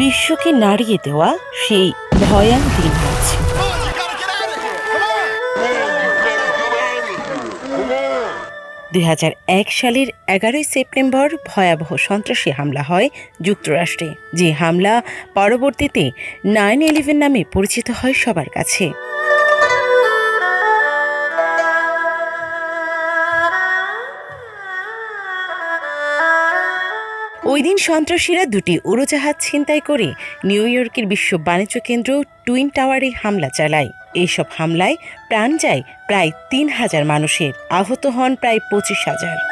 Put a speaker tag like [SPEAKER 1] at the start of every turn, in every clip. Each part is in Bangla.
[SPEAKER 1] বিশ্বকে নাড়িয়ে দেওয়া সেই ভয়ান দিন আছে দুই সালের এগারোই সেপ্টেম্বর ভয়াবহ সন্ত্রাসী হামলা হয় যুক্তরাষ্ট্রে। যে হামলা পরবর্তীতে নাইন ইলেভেন নামে পরিচিত হয় সবার কাছে। ওই দিন সন্ত্রাসীরা দুটি উড়োজাহাজ ছিনতাই করে নিউ ইয়র্কের বিশ্ব বাণিজ্য কেন্দ্র টুইন টাওয়ারে হামলা চালায়। এইসব হামলায় প্রাণ যায় প্রায় তিন হাজার মানুষের। আহত হন প্রায় পঁচিশ হাজার।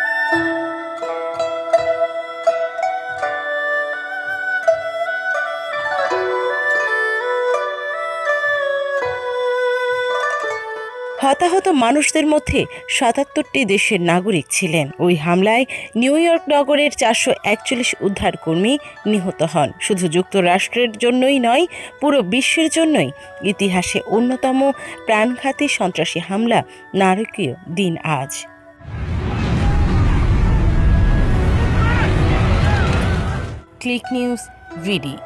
[SPEAKER 1] হতাহত মানুষদের মধ্যে সাতাত্তরটি দেশের নাগরিক ছিলেন। ওই হামলায় নিউ ইয়র্ক নগরের চারশো একচল্লিশ উদ্ধারকর্মী নিহত হন। শুধু যুক্তরাষ্ট্রের জন্যই নয়, পুরো বিশ্বের জন্যই ইতিহাসে অন্যতম প্রাণঘাতী সন্ত্রাসী হামলা নারকীয় দিন আজ। ক্লিক নিউজ ভিডি।